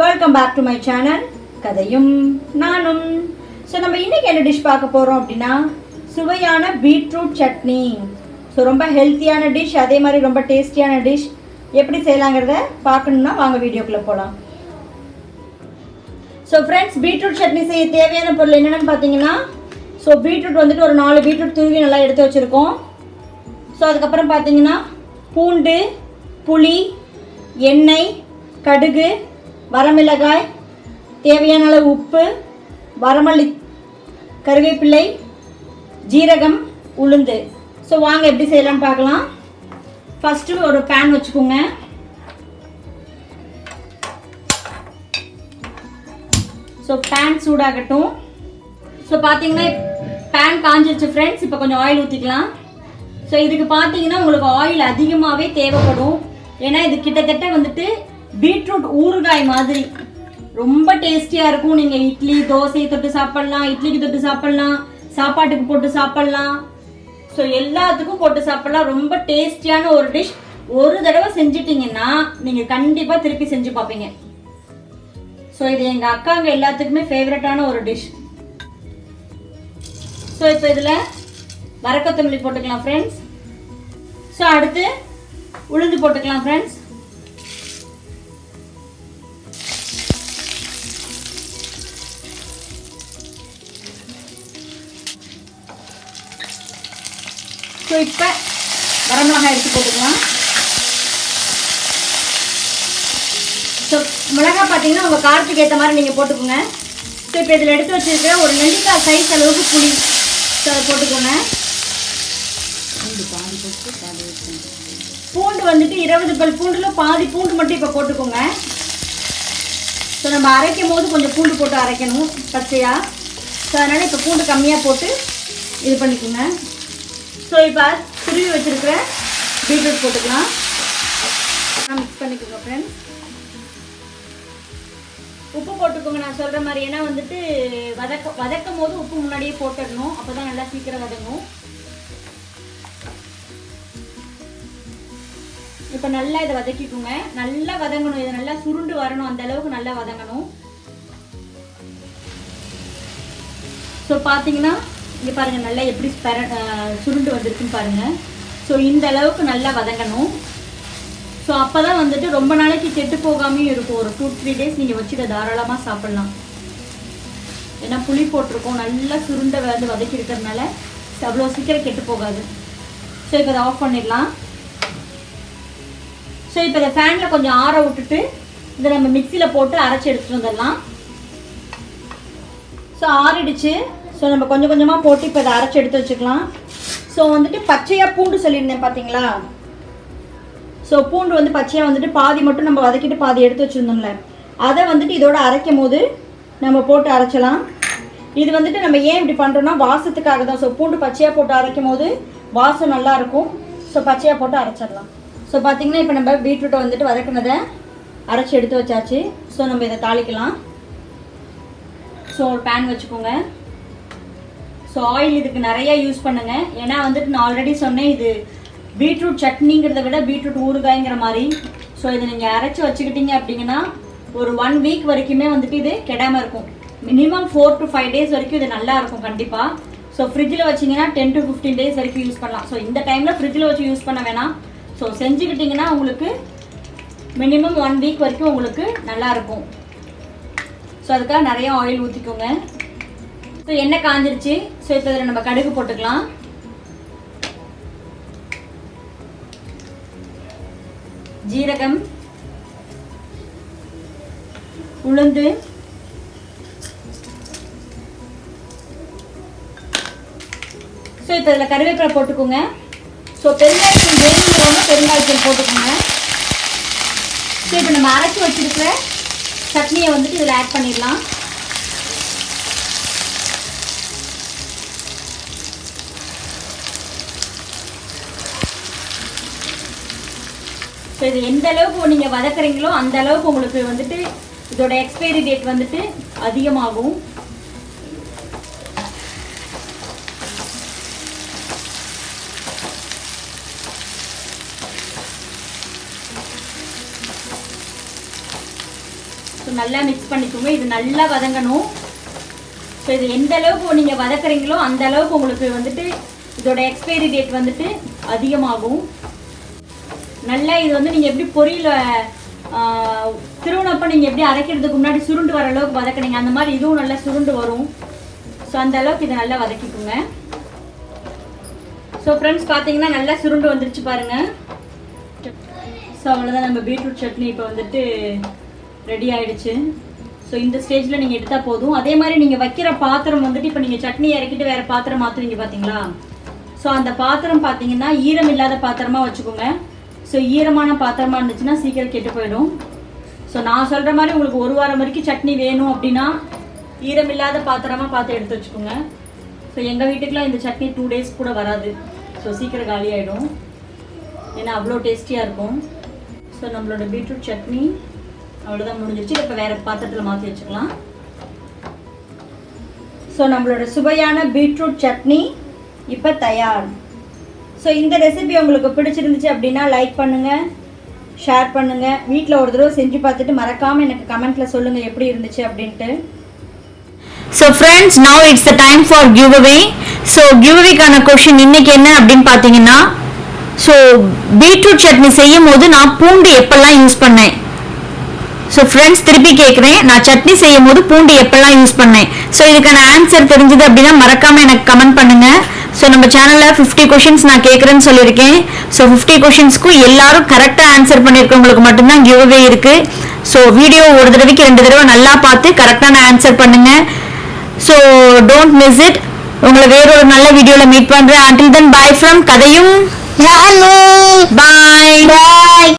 Welcome back to my channel கதையும் நானும். So நம்ம இன்னைக்கு என்ன டிஷ் பார்க்க போகிறோம் அப்படின்னா சுவையான பீட்ரூட் சட்னி. ஸோ ரொம்ப ஹெல்த்தியான டிஷ் அதே மாதிரி ரொம்ப டேஸ்டியான டிஷ் எப்படி செய்யலாங்கிறத பார்க்கணுன்னா வாங்க வீடியோக்குள்ளே போகலாம் ஸோ ஃப்ரெண்ட்ஸ் பீட்ரூட் சட்னி செய்ய தேவையான பொருள் என்னென்னு பார்த்தீங்கன்னா ஸோ பீட்ரூட் வந்துட்டு ஒரு நாலு பீட்ரூட் துருவி நல்லா எடுத்து வச்சுருக்கோம். ஸோ அதுக்கப்புறம் பார்த்தீங்கன்னா பூண்டு புளி எண்ணெய் கடுகு வரமிளகாய் தேவையான அளவு உப்பு வரமல்லி கருவேப்பிள்ளை ஜீரகம் உளுந்து. ஸோ வாங்க எப்படி செய்யலாம்னு பார்க்கலாம். ஃபஸ்ட்டு ஒரு பேன் வச்சுக்கோங்க. ஸோ பேன் சூடாகட்டும். ஸோ பார்த்தீங்கன்னா பேன் காஞ்சிருச்சு ஃப்ரெண்ட்ஸ் இப்போ கொஞ்சம் ஆயில் ஊற்றிக்கலாம் ஸோ இதுக்கு பார்த்தீங்கன்னா உங்களுக்கு ஆயில் அதிகமாகவே தேவைப்படும். ஏன்னா இது கிட்டத்தட்ட வந்துட்டு பீட்ரூட் ஊறுகாய் மாதிரி. ரொம்ப டேஸ்டியா இருக்கும். நீங்கள் இட்லி தோசை தொட்டு சாப்பிட்லாம் இட்லிக்கு தொட்டு சாப்பிட்லாம் சாப்பாட்டுக்கு போட்டு சாப்பிட்லாம். ஸோ எல்லாத்துக்கும் போட்டு சாப்பிட்லாம். ரொம்ப டேஸ்டியான ஒரு டிஷ் ஒரு தடவை செஞ்சிட்டிங்கன்னா நீங்கள் கண்டிப்பாக திருப்பி செஞ்சு பார்ப்பீங்க. ஸோ இது எங்கள் அக்காங்க எல்லாத்துக்குமே ஃபேவரட்டான ஒரு டிஷ் ஸோ இப்போ இதில் வரக்கத்தமல்லி போட்டுக்கலாம் ஃப்ரெண்ட்ஸ் ஸோ அடுத்து உளுந்து போட்டுக்கலாம் ஃப்ரெண்ட்ஸ் ஸோ இப்போ வரமிளகாய் எடுத்து போட்டுக்கலாம். ஸோ மிளகாய் பார்த்தீங்கன்னா உங்கள் காரத்துக்கு ஏற்ற மாதிரி நீங்கள் போட்டுக்கோங்க. ஸோ இப்போ இதில் எடுத்து வச்சுருக்க ஒரு நெல்லிக்காய் சைஸ் அளவுக்கு புளி. ஸோ அதை போட்டுக்கோங்க. பூண்டு வந்துட்டு இருபது பல் பூண்டில் பாதி பூண்டு மட்டும் இப்போ போட்டுக்கோங்க. ஸோ நம்ம அரைக்கும் போது கொஞ்சம் பூண்டு போட்டு அரைக்கணும் பச்சையாக ஸோ அதனால் இப்போ பூண்டு கம்மியாக போட்டு இது பண்ணிக்கோங்க. ஸோ இப்போ துருவி வச்சுருக்கிற பீட்ரூட் போட்டுக்கலாம். மிக்ஸ் பண்ணிக்கோங்க ஃப்ரெண்ட்ஸ் உப்பு போட்டுக்கோங்க. நான் சொல்கிற மாதிரி ஏன்னா வந்துட்டு வதக்க வதக்கும் போது உப்பு முன்னாடியே போட்டுடணும். அப்போ தான் நல்லா சீக்கிரம் வதங்கும். இப்போ நல்லா இதை வதக்கிக்கோங்க. நல்லா வதங்கணும். இதை நல்லா சுருண்டு வரணும். அந்த அளவுக்கு நல்லா வதங்கணும். ஸோ பார்த்தீங்கன்னா இங்கே பாருங்கள் நல்லா எப்படி பெர சுருண்டு வந்திருக்குன்னு பாருங்கள் ஸோ இந்த அளவுக்கு நல்லா வதங்கணும். ஸோ அப்போ தான் வந்துட்டு ரொம்ப நாளைக்கு கெட்டு போகாமையும் இருக்கும். ஒரு டூ த்ரீ டேஸ் நீங்கள் வச்சு தாராளமாக சாப்பிட்லாம். ஏன்னா புளி போட்டிருக்கோம். நல்லா சுருண்டை வந்து வதக்கி இருக்கிறதுனால அவ்வளோ சீக்கிரம் கெட்டு போகாது. ஸோ இப்போ அதை ஆஃப் பண்ணிடலாம். ஸோ இப்போ இதை ஃபேனில் கொஞ்சம் ஆற விட்டுட்டு இதை நம்ம மிக்சியில் போட்டு அரைச்சி எடுத்துகிட்டு வந்துடலாம். ஸோ ஆறிடுச்சு. ஸோ நம்ம கொஞ்சம் கொஞ்சமாக போட்டு இப்போ இதை அரைச்சி எடுத்து வச்சுக்கலாம். ஸோ வந்துட்டு பச்சையாக பூண்டு சொல்லியிருந்தேன் பார்த்தீங்களா ஸோ பூண்டு வந்து பச்சையாக வந்துட்டு பாதி மட்டும் நம்ம வதக்கிட்டு பாதி எடுத்து வச்சுருந்தோம்ல. அதை வந்துட்டு இதோட அரைக்கும் போது நம்ம போட்டு அரைச்சலாம். இது வந்துட்டு நம்ம ஏன் இப்படி பண்ணுறோன்னா வாசத்துக்காக தான். ஸோ பூண்டு பச்சையாக போட்டு அரைக்கும் போது வாசம் நல்லா இருக்கும். ஸோ பச்சையாக போட்டு அரைச்சிடலாம். ஸோ பார்த்தீங்கன்னா இப்போ நம்ம பீட்ரூட்டை வந்துட்டு வதக்குனதை அரைச்சி எடுத்து வச்சாச்சு. ஸோ நம்ம இதை தாளிக்கலாம். ஸோ ஒரு பேன் வச்சுக்கோங்க. ஸோ ஆயில் இதுக்கு நிறையா யூஸ் பண்ணுங்க. ஏன்னா வந்துட்டு நான் ஆல்ரெடி சொன்னேன் இது பீட்ரூட் சட்னிங்கிறத விட பீட்ரூட் ஊறுகாய்ங்கிற மாதிரி. ஸோ இதை நீங்கள் அரைச்சி வச்சுக்கிட்டீங்க அப்படிங்கன்னா ஒரு ஒன் வீக் வரைக்குமே வந்துட்டு இது கெடாமல் இருக்கும். Minimum four to five days வரைக்கும் இது நல்லா இருக்கும் கண்டிப்பாக ஸோ ஃப்ரிட்ஜில் வச்சிங்கன்னா டென் டு ஃபிஃப்டீன் டேஸ் வரைக்கும் யூஸ் பண்ணலாம். ஸோ இந்த டைமில் ஃப்ரிட்ஜில் வச்சு யூஸ் பண்ண வேணாம். ஸோ செஞ்சுக்கிட்டிங்கன்னா உங்களுக்கு மினிமம் ஒன் வீக் வரைக்கும் உங்களுக்கு நல்லா இருக்கும். ஸோ அதுக்காக நிறைய ஆயில் ஊற்றிக்கோங்க ஸோ எண்ணெய் காஞ்சிருச்சு. ஸோ இப்போ இதில் நம்ம கடுகு போட்டுக்கலாம். ஜீரகம் உளுந்து ஸோ இப்போ இதில் கருவேப்பிலை போட்டுக்கோங்க. ஸோ பெருங்காயத்தூள் வேணுங்கிறவங்க பெருங்காயத்தூள் போட்டுக்கோங்க. ஸோ இப்போ நம்ம அரைச்சி வச்சிருக்கிற சட்னியை வந்துட்டு இதில் ஆட் பண்ணிடலாம். ஸோ இது எந்த அளவுக்கு நீங்கள் வதக்குறீங்களோ அந்த அளவுக்கு உங்களுக்கு வந்துட்டு இதோட எக்ஸ்பைரி டேட் வந்துட்டு அதிகமாகும். ஸோ நல்லா மிக்ஸ் பண்ணிக்கோங்க. இது நல்லா வதங்கணும். ஸோ இது எந்த அளவுக்கு நீங்கள் வதக்குறீங்களோ அந்த அளவுக்கு உங்களுக்கு வந்துட்டு இதோட எக்ஸ்பைரி டேட் வந்துட்டு அதிகமாகும். நல்லா இது வந்து நீங்கள் எப்படி பொரியல திருவணப்ப நீங்கள் எப்படி அரைக்கிறதுக்கு முன்னாடி சுருண்டு வர அளவுக்கு வதக்கினீங்க அந்த மாதிரி இதுவும் நல்லா சுருண்டு வரும். ஸோ அந்த அளவுக்கு இதை நல்லா வதக்கிக்கோங்க. ஸோ ஃப்ரெண்ட்ஸ் பார்த்தீங்கன்னா நல்லா சுருண்டு வந்துருச்சு பாருங்க. ஸோ அவ்வளோதான் நம்ம பீட்ரூட் சட்னி இப்போ வந்துட்டு ரெடி ஆயிடுச்சு. ஸோ இந்த ஸ்டேஜில் நீங்கள் எடுத்தால் போதும். அதே மாதிரி நீங்கள் வைக்கிற பாத்திரம் வந்துட்டு இப்போ நீங்கள் சட்னி இறக்கிட்டு வேறு பாத்திரம் மாற்றுறீங்க பார்த்தீங்களா ஸோ அந்த பாத்திரம் பார்த்தீங்கன்னா ஈரம் இல்லாத பாத்திரமா வச்சுக்கோங்க. ஸோ ஈரமான பாத்திரமா இருந்துச்சுன்னா சீக்கிரம் கெட்டு போயிடும். ஸோ நான் சொல்கிற மாதிரி உங்களுக்கு ஒரு வாரம் வரைக்கும் சட்னி வேணும் அப்படின்னா ஈரம் இல்லாத பாத்திரமா பார்த்து எடுத்து வச்சுக்கோங்க. ஸோ எங்கள் வீட்டுக்குலாம் இந்த சட்னி டூ டேஸ் கூட வராது. ஸோ சீக்கிரம் காலி ஆகிடும் ஏன்னா அவ்வளோ டேஸ்டியாக இருக்கும். ஸோ நம்மளோட பீட்ரூட் சட்னி அவ்வளோதான் முடிஞ்சிச்சு இப்போ வேறு பாத்திரத்தில் மாற்றி வச்சுக்கலாம். ஸோ நம்மளோட சுவையான பீட்ரூட் சட்னி இப்போ தயார். ஸோ இந்த ரெசிபி உங்களுக்கு பிடிச்சிருந்துச்சு அப்படின்னா லைக் பண்ணுங்கள் ஷேர் பண்ணுங்கள் வீட்டில் ஒரு தடவை செஞ்சு பார்த்துட்டு மறக்காமல் எனக்கு கமெண்ட்டில் சொல்லுங்கள் எப்படி இருந்துச்சு அப்படின்ட்டு. So friends now it's the time for give away so give அவேக்கான question இன்னைக்கு என்ன அப்படின்னு பார்த்தீங்கன்னா ஸோ பீட்ரூட் சட்னி செய்யும் போது நான் பூண்டு எப்பெல்லாம் யூஸ் பண்ணேன்? ஸோ ஃப்ரெண்ட்ஸ் திருப்பி கேட்குறேன். நான் சட்னி செய்யும் போது பூண்டு எப்பெல்லாம் யூஸ் பண்ணேன்? ஸோ இதுக்கான ஆன்சர் தெரிஞ்சது அப்படின்னா மறக்காமல் எனக்கு கமெண்ட் பண்ணுங்கள் ஸோ நம்ம சேனலில் ஃபிஃப்டி கொஷின்ஸ் நான் கேட்குறேன்னு சொல்லியிருக்கேன். ஸோ ஃபிஃப்டி கொஷின்ஸ்க்கும் எல்லாரும் கரெக்டாக ஆன்சர் பண்ணியிருக்கவங்களுக்கு மட்டும்தான் கிவ் அவே இருக்கு. ஸோ வீடியோ ஒரு தடவைக்கு ரெண்டு தடவை நல்லா பார்த்து கரெக்டான ஆன்சர் பண்ணுங்க. ஸோ டோன்ட் மிஸ் இட் உங்களை வேறொரு நல்ல வீடியோவில் மீட் பண்ணுறேன் until then bye ஃப்ரம் கதையும் பாய் Bye.